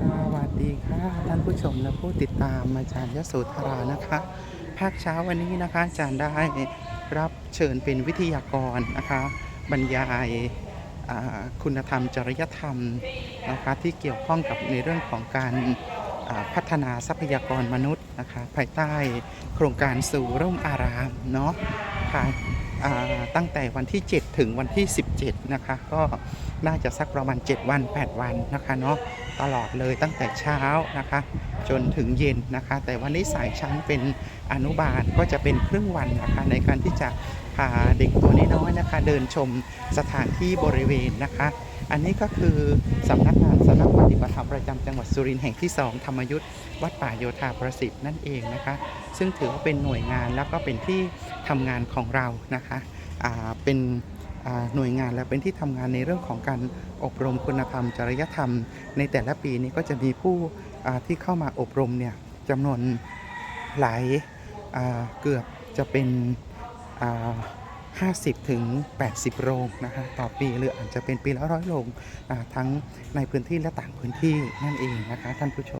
สวัสดีค่ะ ท่านผู้ชมและผู้ติดตามอาจารย์ยโสธรานะคะ ภาคเช้าวันนี้นะคะอาจารย์ได้รับเชิญเป็นวิทยากรนะคะ บรรยายคุณธรรมจริยธรรมนะคะที่เกี่ยวข้องกับในเรื่องของการพัฒนาทรัพยากรมนุษย์นะคะภายใต้โครงการสู่ร่มอารามเนาะ คะตั้งแต่วันที่ 7 ถึงวันที่ 17 นะคะ ก็น่าจะสักประมาณ 7 วัน 8 วันนะคะเนาะตลอดเลยตั้งแต่เช้านะคะ จนถึงเย็นนะคะ แต่วันนี้สายชั้นเป็นอนุบาลก็จะเป็นครึ่งวันนะคะในการที่จะ พาเด็กตัวน้อยๆนะคะ เดินชมสถานที่บริเวณนะคะ อันนี้ก็คือสำนักงานสำนักปฏิบัติธรรมประจำจังหวัดสุรินทร์แห่งที่ 2 ธรรมยุทธ์วัดป่าโยธาประสิทธิ์นั่นเองนะคะ ซึ่งถือว่าเป็นหน่วยงานแล้วก็เป็นที่ทำงานของเรานะคะเป็นหน่วยงานและเป็นที่ทำงานในเรื่องของการอบรมคุณธรรม จริยธรรม ในแต่ละปีนี้ก็จะมีผู้ที่เข้ามาอบรมเนี่ยจำนวนหลายเกือบจะเป็น 50ถึง80 โรงนะคะต่อปีหรืออาจจะเป็นปีละร้อยโรงทั้งในพื้นที่และต่างพื้นที่นั่นเองนะคะท่านผู้ชม